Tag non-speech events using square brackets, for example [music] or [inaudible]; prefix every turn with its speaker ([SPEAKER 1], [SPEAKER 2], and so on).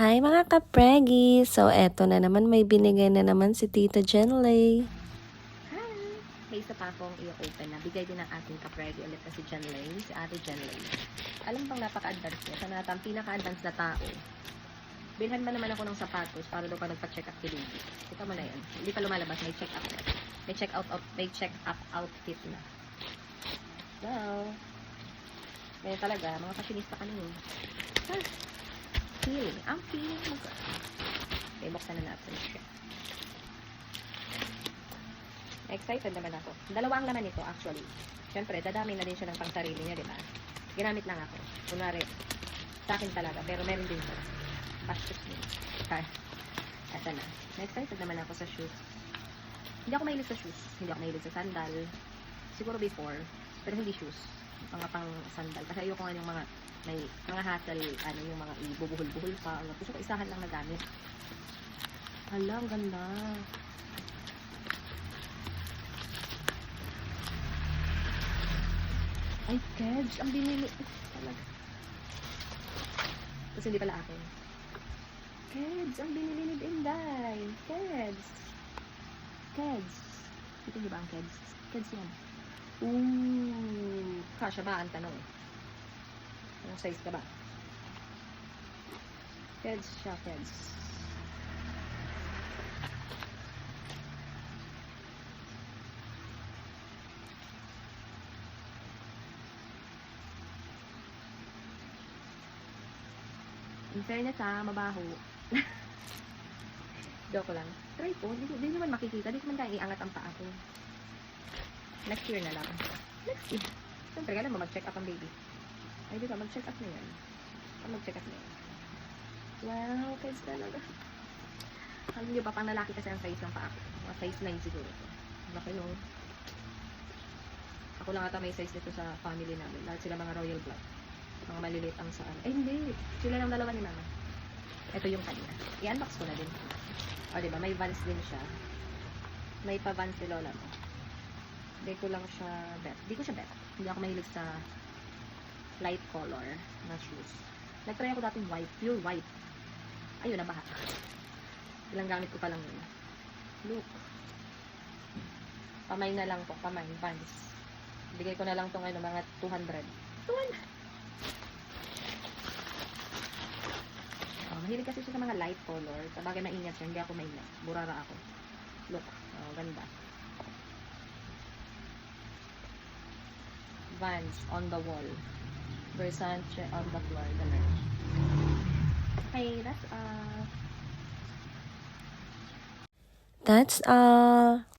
[SPEAKER 1] Hi mga kapregi! So eto na naman, may binigay na naman si Tita Jenlay.
[SPEAKER 2] Hi! May isa pa akong i-open na. Bigay din ng ating kapregi ulit na si Jen Lane, si Ate Jen Lane. Alam bang napaka-advance niya? Siya na pinaka-advance na tao. Bilhan ba naman ako ng sapatos para daw pa nagpa-check up kay baby. Ito mo na yan. Hindi pa lumalabas. May check up na. May check out, out may check up outfit na. Hello? Kaya talaga, mga fashionista kami. Ah, feeling. Ang feeling mo. Okay, buksan na natin siya. Excited naman ako. Dalawa ang laman nito actually. Siyempre, dadami na din siya ng pangsarili niya, di ba? Ginamit lang ako. Kunwari, sa akin talaga. Pero meron din siya. Pastos niya. Okay. Ito na. Na-excited naman ako sa shoes. Hindi ako mahilig sa shoes. Hindi ako mahilig sa sandal. Siguro before. Pero hindi shoes. Mga pang sandal. Kasi ayoko nga yung mga may mga hassle, ano, yung mga ibubuhol-buhol pa. Ano. Gusto ko isahan lang na gamit. Hala, ang ganda. Ay, Kedge, ang binili. Talaga. Tapos hindi pala akin. Kedge, ang binili ni Inday. Kedge. Kedge. Ito niyo ba ang Kedge? Kedge yan. Ooh. Kasha ba ang tanong? Anong size ka ba? Kedge siya, Kedge. In fairness ha, mabaho. [laughs] Joke lang. Try po, hindi, hindi naman makikita. Hindi ko man kaya iangat ang paa ko. Next year na lang. Next year. Siyempre, kailan mo mag-check up ang baby? Ay, di ba, mag-check up na yan. Mag-check up na yan. Wow, kids talaga. Alam niyo ba, pang lalaki kasi ang size ng paa ko. Mga size 9 siguro. Laki no. Ako lang ata may size nito sa family namin. Lahat sila mga royal blood. Mga maliliit ang saan. Eh, hindi. Sila lang dalawa ni mama. Ito yung kanya. I-unbox ko na din. O, diba? May vans din siya. May pa-vans si Lola mo. Hindi ko lang siya bet. Hindi ko siya bet. Hindi ako mahilig sa light color na shoes. Nag-try ako dating white. Pure white. Ayun, nabaha. Ilang gamit ko pa lang yun. Look. Pamay na lang po. Pamay. Vans. Bigay ko na lang tong ano, mga 200. 200. Oh, mahilig kasi siya sa mga light color. Sa bagay maingat siya, hindi ako maingat. Burara ako. Look, oh, ganda. Vans on the wall. Versace on the floor. Ganun. Okay, that's uh
[SPEAKER 1] That's all!